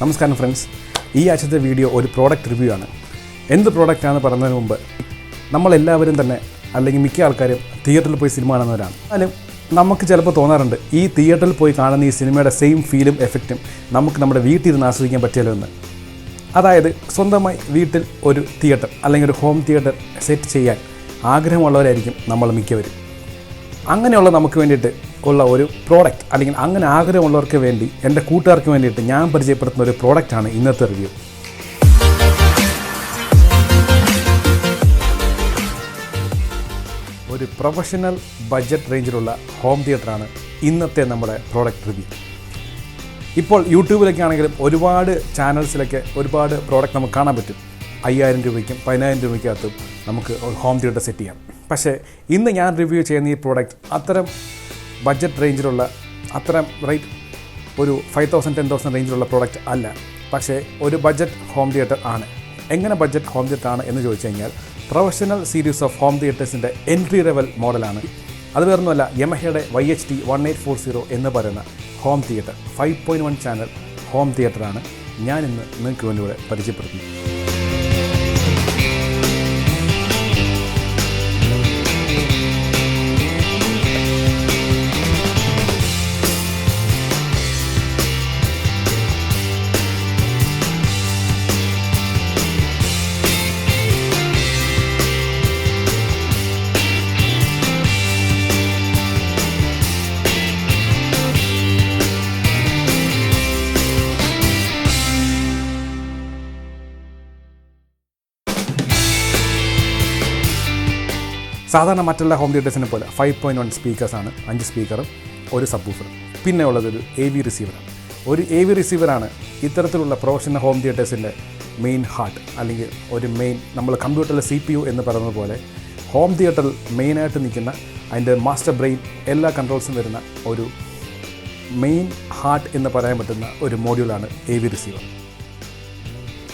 നമസ്കാരം ഫ്രണ്ട്സ് ഈ ആഴ്ചത്തെ വീഡിയോ ഒരു പ്രോഡക്റ്റ് റിവ്യൂ ആണ്. എന്ത് പ്രോഡക്റ്റാണ് പറയുന്നതിന് മുമ്പ് നമ്മളെല്ലാവരും തന്നെ അല്ലെങ്കിൽ മിക്ക ആൾക്കാരും തിയേറ്ററിൽ പോയി സിനിമ കാണുന്നവരാണ്. എന്നാലും നമുക്ക് ചിലപ്പോൾ തോന്നാറുണ്ട് ഈ തിയേറ്ററിൽ പോയി കാണുന്ന ഈ സിനിമയുടെ സെയിം ഫീലും എഫക്റ്റും നമുക്ക് നമ്മുടെ വീട്ടിൽ ഇരുന്ന് ആസ്വദിക്കാൻ പറ്റിയല്ലോ എന്ന്. അതായത് സ്വന്തമായി വീട്ടിൽ ഒരു തിയേറ്റർ അല്ലെങ്കിൽ ഒരു ഹോം തിയേറ്റർ സെറ്റ് ചെയ്യാൻ ആഗ്രഹമുള്ളവരായിരിക്കും നമ്മൾ മിക്കവരും. അങ്ങനെയുള്ള നമുക്ക് വേണ്ടിയിട്ട് ഉള്ള ഒരു പ്രോഡക്റ്റ് അല്ലെങ്കിൽ അങ്ങനെ ആഗ്രഹമുള്ളവർക്ക് വേണ്ടി എന്റെ കൂട്ടുകാർക്ക് വേണ്ടിയിട്ട് ഞാൻ പരിചയപ്പെടുത്തുന്ന ഒരു പ്രോഡക്റ്റാണ് ഇന്നത്തെ റിവ്യൂ ഒരു പ്രൊഫഷണൽ ബഡ്ജറ്റ് റേഞ്ചിലുള്ള ഹോം തിയേറ്ററാണ് ഇന്നത്തെ നമ്മുടെ പ്രോഡക്റ്റ് റിവ്യൂ ഇപ്പോൾ യൂട്യൂബിലൊക്കെ ആണെങ്കിലും ഒരുപാട് ചാനൽസിലൊക്കെ ഒരുപാട് പ്രോഡക്റ്റ് നമുക്ക് കാണാൻ പറ്റും. അയ്യായിരം രൂപയ്ക്കും പതിനായിരം രൂപയ്ക്കകത്തും നമുക്ക് ഹോം തിയേറ്റർ സെറ്റ് ചെയ്യാം. പക്ഷേ ഇന്ന് ഞാൻ റിവ്യൂ ചെയ്യുന്ന ഈ പ്രോഡക്റ്റ് അത്തരം ബഡ്ജറ്റ് റേഞ്ചിലുള്ള അത്ര റേറ്റ് ഒരു ഫൈവ് തൗസൻഡ് ടെൻ തൗസൻഡ് റേഞ്ചിലുള്ള പ്രോഡക്റ്റ് അല്ല. പക്ഷേ ഒരു ബഡ്ജറ്റ് ഹോം തിയേറ്റർ ആണ്. എങ്ങനെ ബഡ്ജറ്റ് ഹോം തിയേറ്റർ ആണ് എന്ന് ചോദിച്ചു കഴിഞ്ഞാൽ പ്രൊഫഷണൽ സീരീസ് ഓഫ് ഹോം തിയേറ്റേഴ്സിന്റെ എൻട്രി ലെവൽ മോഡലാണ്. അത് വേറൊന്നുമല്ല യമഹയുടെ Y H T one eight four zero എന്ന് പറയുന്ന home theatre five point one channel home തിയേറ്ററാണ് ഞാനിന്ന് നിങ്ങൾക്ക് വേണ്ടി ഇവിടെ പരിചയപ്പെടുത്തുന്നത്. സാധാരണ മറ്റുള്ള ഹോം തിയേറ്റേഴ്സിനെ പോലെ ഫൈവ് പോയിന്റ് വൺ സ്പീക്കേഴ്സാണ് അഞ്ച് സ്പീക്കറും ഒരു സബ് ബൂഫറും പിന്നെ ഉള്ളത് ഒരു എ വി റിസീവറാണ് ഒരു എ വി റിസീവറാണ് ഇത്തരത്തിലുള്ള പ്രൊഫഷണൽ ഹോം തിയേറ്റേഴ്സിന്റെ മെയിൻ ഹാർട്ട് അല്ലെങ്കിൽ ഒരു മെയിൻ നമ്മൾ കമ്പ്യൂട്ടറിലെ സി പി യു എന്ന് പറയുന്നത് പോലെ ഹോം തിയേറ്ററിൽ മെയിനായിട്ട് നിൽക്കുന്ന അതിന്റെ മാസ്റ്റർ ബ്രെയിൻ എല്ലാ കൺട്രോൾസും വരുന്ന ഒരു മെയിൻ ഹാർട്ട് എന്ന് പറയാൻ പറ്റുന്ന ഒരു മോഡ്യൂളാണ് A V receiver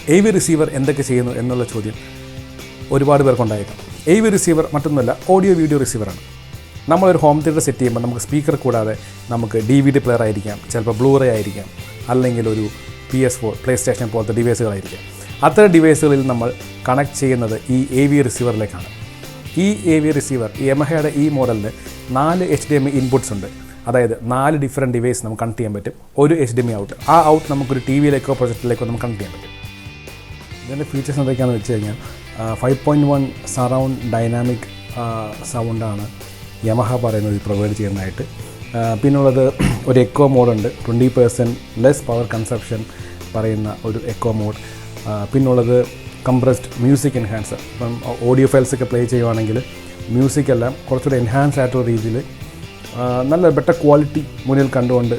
A V receiver എന്തൊക്കെ ചെയ്യുന്നു എന്നുള്ള ചോദ്യം ഒരുപാട് പേർക്കുണ്ടായേക്കാം. എ വി റിസീവർ മറ്റൊന്നുമല്ല ഓഡിയോ വീഡിയോ റിസീവറാണ് നമ്മളൊരു ഹോം തിയേറ്റർ സെറ്റ് ചെയ്യുമ്പോൾ നമുക്ക് സ്പീക്കർ കൂടാതെ നമുക്ക് ഡി വി ഡി പ്ലെയർ ആയിരിക്കാം ചിലപ്പോൾ ബ്ലൂറേ ആയിരിക്കാം അല്ലെങ്കിൽ ഒരു P S four PlayStation പോലത്തെ ഡിവൈസുകളായിരിക്കാം അത്തരം ഡിവൈസുകളിൽ നമ്മൾ കണക്ട് ചെയ്യുന്നത് ഈ എ വി റിസീവറിലേക്കാണ് ഈ എ വി റിസീവർ യമഹയുടെ ഈ മോഡലിന് നാല് എച്ച് ഡി എം ഇൻപുട്സ് ഉണ്ട്. അതായത് നാല് ഡിഫറെന്റ് ഡിവൈസ് നമുക്ക് കണക്ട് ചെയ്യാൻ പറ്റും. ഒരു എച്ച് ഡി എം ഔട്ട് ആ ഔട്ട് നമുക്കൊരു ടി വിയിലേക്കോ പ്രൊജക്റ്റിലേക്കോ നമുക്ക് കണക്ട് ചെയ്യാൻ പറ്റും. ഇതിന്റെ ഫീച്ചേഴ്സ് എന്തൊക്കെയാണെന്ന് വെച്ച് കഴിഞ്ഞാൽ five point one surround dynamic സൗണ്ടാണ് യമഹ പറയുന്നത് പ്രൊവൈഡ് ചെയ്യുന്നതായിട്ട്. പിന്നുള്ളത് ഒരു eco മോഡുണ്ട് twenty percent less power consumption പറയുന്ന ഒരു എക്കോ മോഡ് പിന്നുള്ളത് കംപ്രസ്ഡ് മ്യൂസിക് എൻഹാൻസർ ഇപ്പം ഓഡിയോ ഫയൽസൊക്കെ പ്ലേ ചെയ്യുവാണെങ്കിൽ മ്യൂസിക് എല്ലാം കുറച്ചുകൂടെ എൻഹാൻസ് ആയിട്ടുള്ള രീതിയിൽ നല്ല ബെറ്റർ ക്വാളിറ്റി മുന്നിൽ കണ്ടുകൊണ്ട്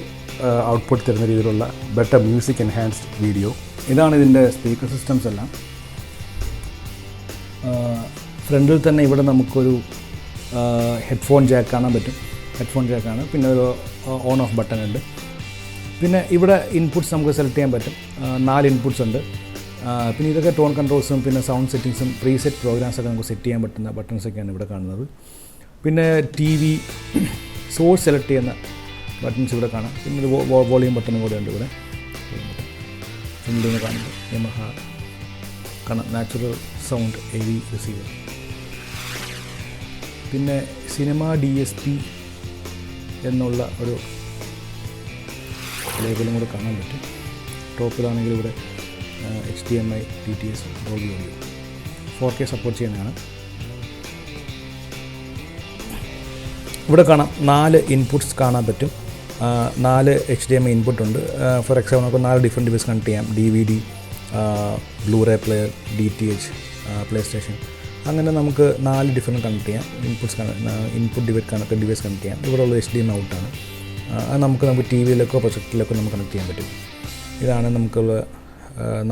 ഔട്ട്പുട്ട് തരുന്ന രീതിയിലുള്ള ബെറ്റർ മ്യൂസിക് എൻഹാൻസ്ഡ് വീഡിയോ ഇതാണ് ഇതിന്റെ സ്പീക്കർ സിസ്റ്റംസ് എല്ലാം. ഫ്രണ്ടിൽ തന്നെ ഇവിടെ നമുക്കൊരു ഹെഡ്ഫോൺ ജാക്ക് കാണാൻ പറ്റും. ഹെഡ്ഫോൺ ജാക്കാണ് പിന്നെ ഒരു ഓൺ ഓഫ് ബട്ടൺ ഉണ്ട്. പിന്നെ ഇവിടെ ഇൻപുട്സ് നമുക്ക് സെലക്ട് ചെയ്യാൻ പറ്റും. നാല് ഇൻപുട്സ് ഉണ്ട്. പിന്നെ ഇതൊക്കെ ടോൺ കൺട്രോൾസും പിന്നെ സൗണ്ട് സെറ്റിങ്സും പ്രീസെറ്റ് പ്രോഗ്രാംസ് ഒക്കെ നമുക്ക് സെറ്റ് ചെയ്യാൻ പറ്റുന്ന ബട്ടൺസ് ഒക്കെയാണ് ഇവിടെ കാണുന്നത്. പിന്നെ ടി വി സോഴ്സ് സെലക്ട് ചെയ്യുന്ന ബട്ടൺസ് ഇവിടെ കാണാം. പിന്നെ ഒരു വോളിയം ബട്ടണും കൂടെ ഉണ്ട് ഇവിടെ. ഫ്രണ്ടിൽ നിന്ന് കാണുന്നത് കാണാം. നാച്ചുറൽ സൗണ്ട് എ റിസീവർ പിന്നെ സിനിമ ഡി എസ് പി എന്നുള്ള ഒരു ലേബലും കൂടെ കാണാൻ പറ്റും. ടോപ്പിലാണെങ്കിൽ ഇവിടെ H D M I D T S doggy audio. Four K support ചെയ്യുന്നതാണ്. ഇവിടെ കാണാം നാല് ഇൻപുട്സ് കാണാൻ പറ്റും. നാല് H D M I input ഉണ്ട്. ഫോർ എക്സാമ്പിൾ നമുക്ക് നാല് ഡിഫറെന്റ് ഡിവൈസ് കണക്ട് ചെയ്യാം. D V D blu ray player D T H PlayStation അങ്ങനെ നമുക്ക് നാല് ഡിഫറെന്റ് കണക്ട് ചെയ്യാം. Inputs input device connect device connect ചെയ്യാം. ഇവിടെ ഉള്ള എച്ച് ഡി എം ഔട്ടാണ് അത് നമുക്ക് നമുക്ക് ടി വിയിലൊക്കെ പ്രൊജക്റ്റിലൊക്കെ നമുക്ക് കണക്ട് ചെയ്യാൻ പറ്റും. ഇതാണ് നമുക്കുള്ള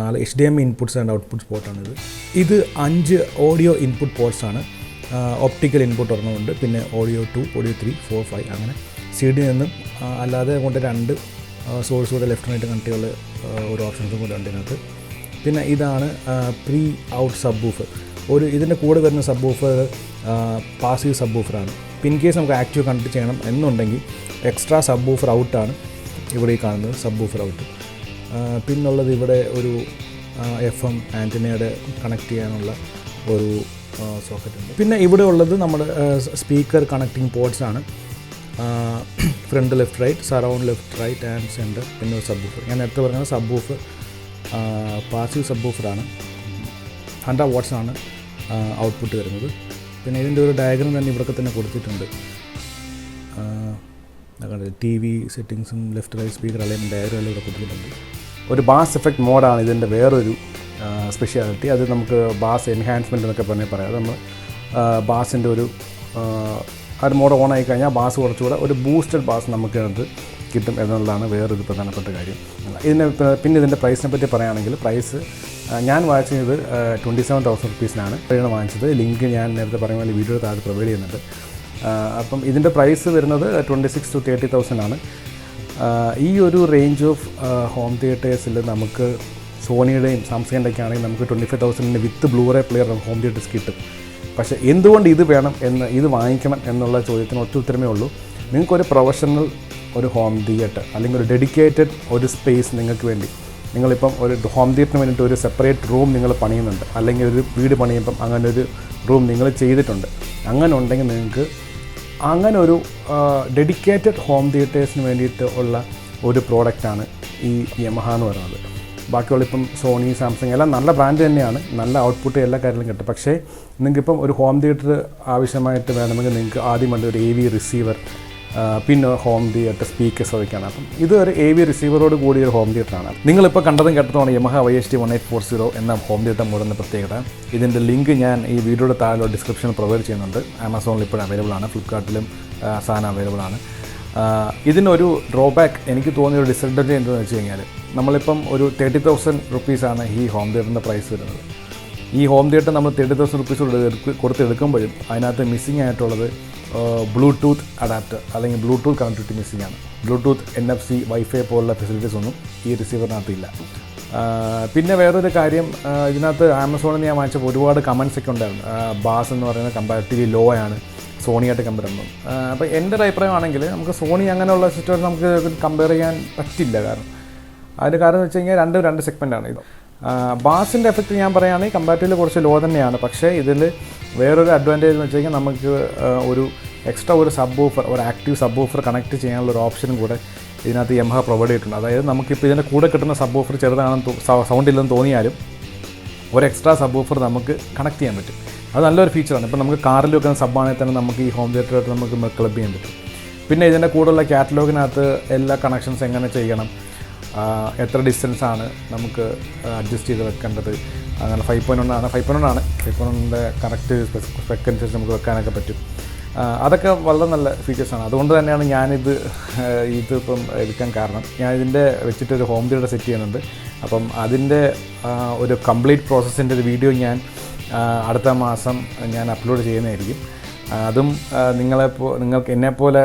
നാല് H D M inputs and output പോർട്ടാണിത് ഇത്. അഞ്ച് ഓഡിയോ ഇൻപുട്ട് പോർട്സ് ആണ്. ഒപ്റ്റിക്കൽ ഇൻപുട്ട് ഒരെണ്ണമുണ്ട്. പിന്നെ audio two audio three four five അങ്ങനെ സി ഡി നിന്നും അല്ലാതെ കൊണ്ട് രണ്ട് സോഴ്സ് കൂടെ ലെഫ്റ്റ് റൈറ്റ് കണക്ട് ചെയ്യാനുള്ള ഒരു ഓപ്ഷൻസും കൂടെ ഉണ്ട് ഇതിനകത്ത്. പിന്നെ ഇതാണ് പ്രീ ഔട്ട് സബ് ബൂഫർ ഒരു ഇതിന്റെ കൂടെ വരുന്ന സബ് ബൂഫർ പാസീവ് സബ് ബൂഫറാണ് ഇൻ കേസ് നമുക്ക് ആക്റ്റീവ് കണക്ട് ചെയ്യണം എന്നുണ്ടെങ്കിൽ എക്സ്ട്രാ സബ് ബൂഫർ ഔട്ടാണ് ഇവിടെ ഈ കാണുന്നത് സബ് ബൂഫർ ഔട്ട് പിന്നുള്ളത് ഇവിടെ ഒരു എഫ് എം ആന്റിനയുടെ കണക്ട് ചെയ്യാനുള്ള ഒരു സോക്കറ്റ് ഉണ്ട്. പിന്നെ ഇവിടെ ഉള്ളത് നമ്മുടെ സ്പീക്കർ കണക്റ്റിംഗ് പോർട്സ് ആണ്. Front left right surround left right and centre പിന്നെ സബ് ഞാൻ നേരത്തെ പറഞ്ഞത് സബ് ബൂഫ് പാസീവ് സബ് ഓഫറാണ് ഹൺഡ്രഡ് വാട്ട്സ് ആണ് ഔട്ട്പുട്ട് വരുന്നത്. പിന്നെ ഇതിന്റെ ഒരു ഡയഗ്രം തന്നെ ഇവിടെ തന്നെ കൊടുത്തിട്ടുണ്ട്. ടി വി സെറ്റിങ്സും ലെഫ്റ്റ് റൈറ്റ് സ്പീക്കർ അല്ലെങ്കിൽ ഡയഗ്രം എല്ലാം ഇവിടെ കൊടുത്തിട്ടുണ്ട്. ഒരു ബാസ് എഫക്റ്റ് മോഡാണ് ഇതിന്റെ വേറൊരു സ്പെഷ്യാലിറ്റി അത് നമുക്ക് ബാസ് എൻഹാൻസ്മെന്റ് എന്നൊക്കെ പറഞ്ഞാൽ പറയാം. നമ്മൾ ബാസിന്റെ ഒരു ആ ഒരു മോഡ് ഓൺ ആയി കഴിഞ്ഞാൽ ബാസ് കുറച്ചുകൂടെ ഒരു ബൂസ്റ്റഡ് ബാസ് നമുക്ക് അത് കിട്ടും എന്നുള്ളതാണ് വേറൊരു പ്രധാനപ്പെട്ട കാര്യം. ഇതിന് പിന്നെ ഇതിന്റെ പ്രൈസിനെ പറ്റി പറയുകയാണെങ്കിൽ പ്രൈസ് ഞാൻ വാങ്ങിച്ചത് ട്വന്റി സെവൻ തൗസൻഡ് റുപ്പീസിനാണ് ഇത്രയാണ് വാങ്ങിച്ചത്. ലിങ്ക് ഞാൻ നേരത്തെ പറഞ്ഞ പോലെ വീഡിയോ താഴെ പ്രൊവൈഡ് ചെയ്യുന്നുണ്ട്. അപ്പം ഇതിന്റെ പ്രൈസ് വരുന്നത് twenty six to thirty thousand ആണ്. ഈ ഒരു റേഞ്ച് ഓഫ് ഹോം തിയേറ്റേഴ്സിൽ നമുക്ക് സോണിയുടെയും സാംസങ്ങിന്റെ ഒക്കെ ആണെങ്കിൽ നമുക്ക് twenty five തൗസൻഡിന് with blu ray player home theatres കിട്ടും. പക്ഷേ എന്തുകൊണ്ട് ഇത് വേണം എന്ന് ഇത് വാങ്ങിക്കണം എന്നുള്ള ചോദ്യത്തിന് ഒറ്റ ഉത്തരമേ ഉള്ളൂ. നിങ്ങൾക്കൊരു പ്രൊഫഷണൽ ഒരു ഹോം തിയേറ്റർ അല്ലെങ്കിൽ ഒരു ഡെഡിക്കേറ്റഡ് ഒരു സ്പേസ് നിങ്ങൾക്ക് വേണ്ടി. നിങ്ങളിപ്പം ഒരു ഹോം തിയേറ്ററിന് വേണ്ടിയിട്ട് ഒരു സെപ്പറേറ്റ് റൂം നിങ്ങൾ പണിയുന്നുണ്ട്. അല്ലെങ്കിൽ ഒരു വീട് പണിയുമ്പം അങ്ങനെ ഒരു റൂം നിങ്ങൾ ചെയ്തിട്ടുണ്ട്. അങ്ങനെ ഉണ്ടെങ്കിൽ നിങ്ങൾക്ക് അങ്ങനെ ഒരു ഡെഡിക്കേറ്റഡ് ഹോം തിയേറ്റേഴ്സിന് വേണ്ടിയിട്ട് ഉള്ള ഒരു പ്രോഡക്റ്റാണ് ഈ യമഹ എന്ന് പറയുന്നത്. ബാക്കിയുള്ള ഇപ്പം സോണി സാംസങ് എല്ലാം നല്ല ബ്രാൻഡ് തന്നെയാണ്. നല്ല ഔട്ട്പുട്ട് എല്ലാ കാര്യങ്ങളും കിട്ടും. പക്ഷേ നിങ്ങൾക്കിപ്പം ഒരു ഹോം തിയേറ്റർ ആവശ്യമായിട്ട് വേണമെങ്കിൽ നിങ്ങൾക്ക് ആദ്യം വേണ്ട ഒരു എ വി റിസീവർ പിന്നെ ഹോം തിയേറ്റർ സ്പീക്കേഴ്സ് അതൊക്കെയാണ് അപ്പം ഇത് ഒരു എ വി റിസീവറോട് കൂടിയ ഒരു ഹോം തിയേറ്ററാണ് നിങ്ങളിപ്പോൾ കണ്ടതും കേട്ടതുമാണ് Yamaha Y S T one eight four zero എന്ന ഹോം തിയേറ്റർ മോഡലിന്റെ പ്രത്യേകത. ഇതിന്റെ ലിങ്ക് ഞാൻ ഈ വീഡിയോയുടെ താഴെ ഡിസ്ക്രിപ്ഷനിൽ പ്രൊവൈഡ് ചെയ്യുന്നുണ്ട്. ആമസോണിൽ ഇപ്പോഴും അവൈലബിൾ ആണ്. ഫ്ലിപ്കാർട്ടിലും സാധനം അവൈലബിൾ ആണ്. ഇതിനൊരു ഡ്രോബാക്ക് എനിക്ക് തോന്നിയ ഒരു ഡിസഡ്വാന്റേജ് എന്താണെന്ന് വെച്ച് കഴിഞ്ഞാൽ നമ്മളിപ്പം ഒരു തേർട്ടി തൗസൻഡ് റുപ്പീസാണ് ഈ ഹോം തിയേറ്ററിന്റെ പ്രൈസ് വരുന്നത്. ഈ ഹോം തിയേറ്റർ നമ്മൾ തേർട്ടി തൗസൻഡ് റുപ്പീസ് കൊടുത്തെടുക്കുമ്പോഴും അതിനകത്ത് മിസ്സിംഗ് ആയിട്ടുള്ളത് ബ്ലൂടൂത്ത് അഡാപ്റ്റർ അല്ലെങ്കിൽ ബ്ലൂടൂത്ത് കണക്ടിവിറ്റി മിസ്സിംഗ് ആണ്. Bluetooth N F C wifi പോലുള്ള ഫെസിലിറ്റീസ് ഒന്നും ഈ റിസീവറിനകത്ത് ഇല്ല. പിന്നെ വേറൊരു കാര്യം ഇതിനകത്ത് ആമസോണിൽ നിന്ന് ഞാൻ വാങ്ങിച്ചപ്പോൾ ഒരുപാട് കമൻസ് ഒക്കെ ഉണ്ടായിരുന്നു. ബാസ് എന്ന് പറയുന്നത് കമ്പാരിറ്റീവ്ലി ലോ ആണ് സോണിയായിട്ട് കമ്പയർ ചെയ്യുമ്പോൾ അപ്പോൾ എന്റെ ഒരു അഭിപ്രായമാണെങ്കിൽ നമുക്ക് സോണി അങ്ങനെയുള്ള സിസ്റ്റം നമുക്ക് കമ്പയർ ചെയ്യാൻ പറ്റില്ല കാരണം. അതിന്റെ കാരണം എന്ന് വെച്ച് കഴിഞ്ഞാൽ രണ്ട് രണ്ട് സെഗ്മെന്റാണ് ഇത്. ബാസിന്റെ എഫക്റ്റ് ഞാൻ പറയുകയാണെങ്കിൽ കമ്പാരിറ്റീവ്ലി കുറച്ച് ലോ തന്നെയാണ്. പക്ഷേ ഇതിൽ വേറൊരു അഡ്വാന്റേജ് എന്ന് വെച്ച് കഴിഞ്ഞാൽ നമുക്ക് ഒരു എക്സ്ട്രാ ഒരു സബ് ഓഫർ ഒരു ആക്റ്റീവ് സബ് ഓഫർ കണക്ട് ചെയ്യാനുള്ള ഒരു ഓപ്ഷനും കൂടെ ഇതിനകത്ത് യമഹ പ്രൊവൈഡ് ചെയ്തിട്ടുണ്ട്. അതായത് നമുക്കിപ്പോൾ ഇതിന്റെ കൂടെ കിട്ടുന്ന സബ് ഓഫർ ചെറുതാണെന്ന് സൗണ്ട് ഇല്ലെന്ന് തോന്നിയാലും ഒരു എക്സ്ട്രാ സബ് ഓഫർ നമുക്ക് കണക്ട് ചെയ്യാൻ പറ്റും. അത് നല്ലൊരു ഫീച്ചറാണ് ഇപ്പോൾ നമുക്ക് കാറിൽ വെക്കുന്ന സബ്ബാണെങ്കിൽ തന്നെ നമുക്ക് ഈ ഹോം തിയേറ്ററായിട്ട് നമുക്ക് ക്ലബ് ചെയ്യാൻ പറ്റും. പിന്നെ ഇതിന്റെ കൂടെയുള്ള കാറ്റലോഗിനകത്ത് എല്ലാ കണക്ഷൻസ് എങ്ങനെ ചെയ്യണം? എത്ര ഡിസ്റ്റൻസാണ് നമുക്ക് അഡ്ജസ്റ്റ് ചെയ്ത് വെക്കേണ്ടത്? അങ്ങനെ ഫൈവ് പോയിന്റ് വൺ ആണ്. ഫൈവ് പോയിന്റ് വൺ ആണ്. ഫൈവ് പോയിന്റ് വണ്ണിന്റെ കറക്റ്റ് സ്പെക്ക് അനുസരിച്ച് നമുക്ക് വെക്കാനൊക്കെ പറ്റും. അതൊക്കെ വളരെ നല്ല ഫീച്ചേഴ്സാണ് അതുകൊണ്ട് തന്നെയാണ് ഞാനിത് ഇത് ഇതിപ്പം എടുക്കാൻ കാരണം. ഞാൻ ഇതിന്റെ വെച്ചിട്ട് ഒരു ഹോം തിയേറ്റർ സെറ്റ് ചെയ്യുന്നുണ്ട്. അപ്പം അതിന്റെ ഒരു കംപ്ലീറ്റ് പ്രോസസ്സിന്റെ ഒരു വീഡിയോ ഞാൻ അടുത്ത മാസം ഞാൻ അപ്ലോഡ് ചെയ്യുന്നതായിരിക്കും. അതും നിങ്ങളെ നിങ്ങളെപ്പോ നിങ്ങൾക്ക് എന്നെപ്പോലെ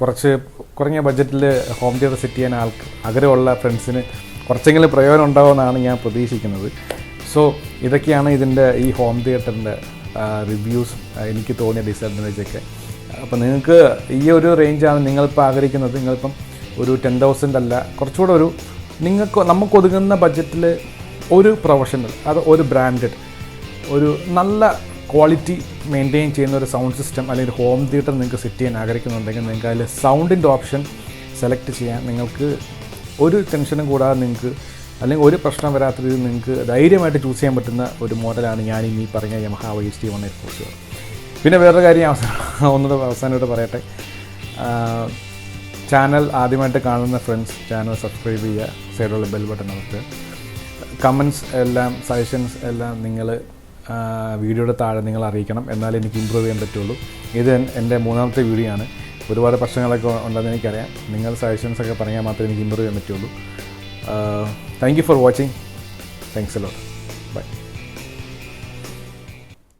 കുറച്ച് കുറഞ്ഞ ബഡ്ജറ്റിൽ ഹോം തിയേറ്റർ സെറ്റ് ചെയ്യാൻ ആൾക്ക് ആഗ്രഹമുള്ള ഫ്രണ്ട്സിന് കുറച്ചെങ്കിലും പ്രയോജനം ഉണ്ടാവുമെന്നാണ് ഞാൻ പ്രതീക്ഷിക്കുന്നത്. സോ ഇതൊക്കെയാണ് ഇതിന്റെ ഈ ഹോം തിയേറ്ററിന്റെ റിവ്യൂസ് എനിക്ക് തോന്നിയ ഡിസഡ്വാന്റേജ് ഒക്കെ. അപ്പോൾ നിങ്ങൾക്ക് ഈ ഒരു റേഞ്ചാണ് നിങ്ങളിപ്പോൾ ആഗ്രഹിക്കുന്നത്. നിങ്ങളിപ്പം ഒരു ടെൻ തൗസൻഡ് അല്ല കുറച്ചുകൂടെ ഒരു നിങ്ങൾക്ക് നമുക്ക് ഒതുങ്ങുന്ന ബഡ്ജറ്റിൽ ഒരു പ്രൊഫഷണൽ അത് ഒരു ബ്രാൻഡഡ് ഒരു നല്ല ക്വാളിറ്റി മെയിന്റെയിൻ ചെയ്യുന്ന ഒരു സൗണ്ട് സിസ്റ്റം അല്ലെങ്കിൽ ഹോം തിയേറ്റർ നിങ്ങൾക്ക് സെറ്റ് ചെയ്യാൻ ആഗ്രഹിക്കുന്നുണ്ടെങ്കിൽ നിങ്ങൾക്ക് അതിൽ സൗണ്ടിന്റെ ഓപ്ഷൻ സെലക്ട് ചെയ്യാൻ നിങ്ങൾക്ക് ഒരു ടെൻഷനും കൂടാതെ നിങ്ങൾക്ക് അല്ലെങ്കിൽ ഒരു പ്രശ്നം വരാത്ത രീതിയിൽ നിങ്ങൾക്ക് ധൈര്യമായിട്ട് ചൂസ് ചെയ്യാൻ പറ്റുന്ന ഒരു മോഡലാണ് ഞാൻ ഇനി പറഞ്ഞ Yamaha Y S T one പിന്നെ വേറൊരു കാര്യം അവസാനം ഒന്നുകൂടെ അവസാനമായിട്ട് പറയട്ടെ. ചാനൽ ആദ്യമായിട്ട് കാണുന്ന ഫ്രണ്ട്സ് ചാനൽ സബ്സ്ക്രൈബ് ചെയ്യുക. സൈഡിലുള്ള ബെൽ ബട്ടൺ നമുക്ക്. കമൻസ് എല്ലാം സജഷൻസ് എല്ലാം നിങ്ങൾ വീഡിയോയുടെ താഴെ നിങ്ങൾ അറിയിക്കണം. എന്നാലേ എനിക്ക് ഇമ്പ്രൂവ് ചെയ്യാൻ പറ്റുള്ളൂ. ഇത് എന്റെ മൂന്നാമത്തെ വീഡിയോ ആണ്. ഒരുപാട് പ്രശ്നങ്ങളൊക്കെ ഉണ്ടെന്ന് എനിക്കറിയാം. നിങ്ങൾ സജഷൻസ് ഒക്കെ പറഞ്ഞാൽ മാത്രമേ എനിക്ക് ഇമ്പ്രൂവ് ചെയ്യാൻ പറ്റുള്ളൂ. Thank you for watching thanks a lot